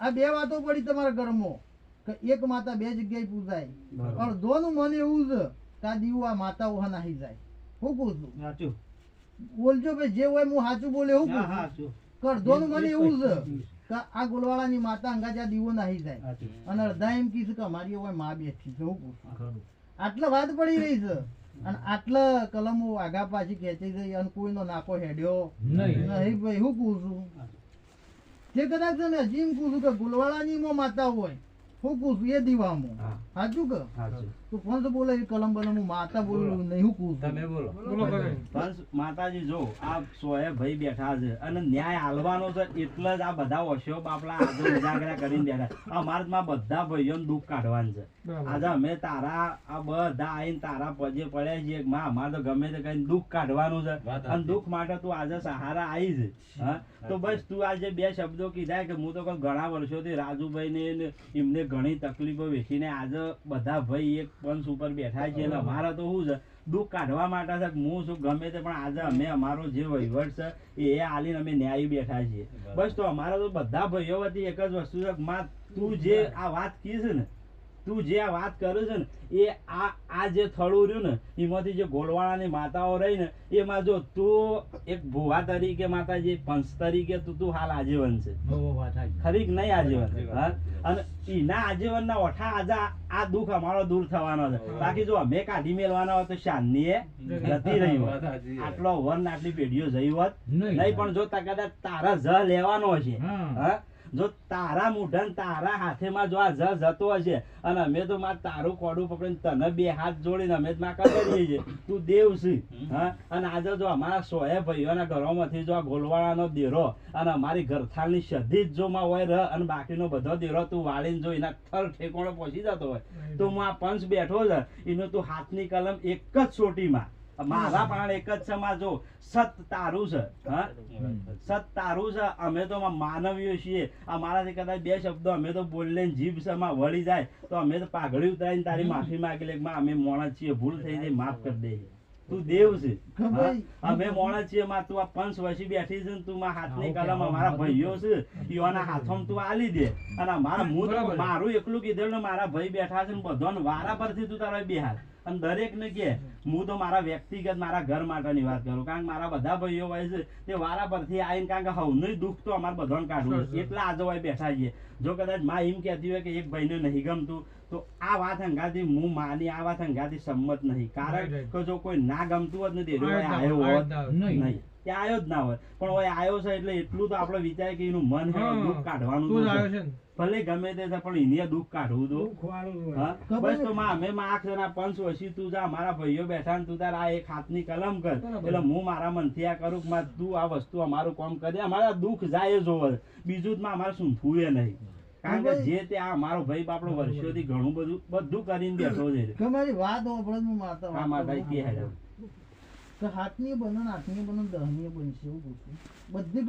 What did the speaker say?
આ બે વાતો પડી તમારા કર્મો કે એક માતા બે જગ્યાએ પૂજાય. પણ દોનું મને એવું છે કે આ દીવું આ માતા ઓહા નાહી જાય. હું કહું છું. સાચું. બોલજો ભાઈ જે હોય હું સાચું બોલે હું હા, કહું છું. સાચું. કે મને એવું છે કે આ ગોલવાળાની માતા અંગા જ્યાં દીવો નાહી જાય. અને અડધા એમ કીધું કે અમારી હોયમાં બેઠી છે હું કહું આટલા વાત પડી રહી છે. અને આટલા કલમો આગા પાછી ખેંચી જઈ અને કોઈનો નાકો હેડ્યો નહીં. ભાઈ હું કહું તે કદાચ છે ને હજી એમ કહું છું કે ગુલવાળાની માં માતા હોય હું કહું એ દીવામાં. મો સાચું કે? તું કોણ તો બોલે કલમ બલમ માતા બોલું નહીં હું કહું તમે બોલો બોલો. માતાજી જો આ સોએ ભાઈ બેઠા છે અને ન્યાય હાલવાનો છે એટલે જ આ બધા વશ્યો બાપલા આજે ઉજાગરા કરીને બેઠા અમારે માં બધા ભાઈઓને દુઃખ કાઢવાનું છે. આજે અમે તારા આ બધા આઈને તારા પજે પડ્યા છીએ. માં અમારે તો ગમે તે કઈ દુઃખ કાઢવાનું છે. અને દુઃખ માટે તું આજે સહારા આવી છે. હા? તો બસ તું આજે બે શબ્દો કીધા કે હું તો કહું ઘણા વર્ષોથી રાજુભાઈ ને ને એમને ઘણી તકલીફો વેઠીને આજે બધા ભાઈ એક પંચ ઉપર બેઠા છે. એટલે અમારે તો શું છે? દુઃખ કાઢવા માટે છે હું શું ગમે તે પણ આજે અમે અમારો જે વહીવટ છે એ આલીને અમે ન્યાયી બેઠા છીએ. બસ તો અમારા તો બધા ભાઈઓ વતી એક જ વસ્તુ છે માં તું જે આ વાત કી છે ને તું જે આ વાત કરે છે ને એ આ આ જે થળું રહ્યું ને એમાંથી જે ગોલવાળાની માતાઓ રહી ને એમાં જો તું એક ભુવા તરીકે માતાજી પંચ તરીકે તું તું હાલ આજીવન છે. ખરી કે નહીં આજીવન? હા? અને એના આજીવનના ઓઠા આજે આ- દુઃખ અમારો દૂર થવાનો છે. બાકી જો અમે કાઢી મેળવાના હોય તો શાનની એ જતી રહી હોત આટલો વન આટલી પેઢીઓ જઈ હોત. નહીં. પણ જો કદાચ તારા જ લેવાનો હશે. હા. જો તારા મૂઢન તારા હાથેમાં જો આ જ જતો હશે અને અમે તો માં તારું કોડું પકડીને તને બે હાથ જોડીને અમે જ માં છીએ. તું દેવ છે હા? અને આજે જો અમારા સોએ ભાઈઓના ઘરોમાંથી જો આ ગોલવાળાનો દેરો અને અમારી ઘરથાળની સધી જ જો માં હોય રહ અને બાકીનો બધો દેરો તું વાળીને જો એના થર ઠેકોણે પહોંચી જતો હોય. તો હું આ પંચ બેઠો છે એનો તું હાથની કલમ એક જ ચોટીમાં. મારા પ્રાણ એક જ છે જો સત તારું છે સત તારું છે અમે તો માનવીઓ છીએ. અમારાથી કદાચ બે શબ્દો અમે તો બોલીને જીભ છે વળી જાય તો અમે તો પાઘડી ઉતારીને તારી માફી માગી લે માં અમે મોણા છીએ ભૂલ થઈ જાય માફ કરી દઈએ તું દેવ છે અમે મોણા છીએ માં તું આ પંચ વસી બેઠી છે તું માં હાથની કલમ અમારા ભાઈઓ છે ઈઓના હાથમાં તું આલી દે. અને મારા હું મારું એકલું કીધેલું મારા ભાઈ બેઠા છે ને બધાને વારા પરથી તું તારા બેહાર અને દરેકને કે હું તો મારા વ્યક્તિગત મારા ઘર માટેની વાત કરું કારણ કે મારા બધા ભાઈઓ હોય છે તે વારા પરથી આવીને કારણ કે હવનું દુઃખ તો અમારે બધાને કાઢવું એટલા આજો હોય બેઠા છીએ. જો કદાચમાં એમ કહેતી હોય કે એક ભાઈને નહીં ગમતું તો આ વાત હંગાથી હું માની આ વાત હંગાથી સંમત નહીં. કારણ. કે જો કોઈ ના ગમતું હોત ને તે આવ્યો હોત. નહીં. તે આવ્યો જ ના હોય. પણ હવે આવ્યો છે એટલે એટલું તો આપણે વિચાર કે એનું મન છે દુઃખ કાઢવાનું તું આવ્યો છે. ભલે ગમે તે પણ ઇન્ડિયા દુઃખ કાઢવું તો. બસ તો માં અમે માં આખ જણા પંચ વસી તું જા મારા ભાઈઓ બેઠા તું તાર આ એક હાથની કલમ કર. એટલે હું મારા મનથી આ કરું કે માં તું આ વસ્તુ અમારું કામ કરે અમારા દુઃખ જાય જ હોવે બીજું જ માં અમારે શું એ નહીં. કારણ કે જે તે આ મારો ભાઈ બાપડો વર્ષોથી ઘણું બધું બધું કરીને બેઠો છે. તમારી વાત હું માતા માતા કે. હેડો. હાથની બનો ને હાથની બનો દહની બનશે એવું પૂછું. બધી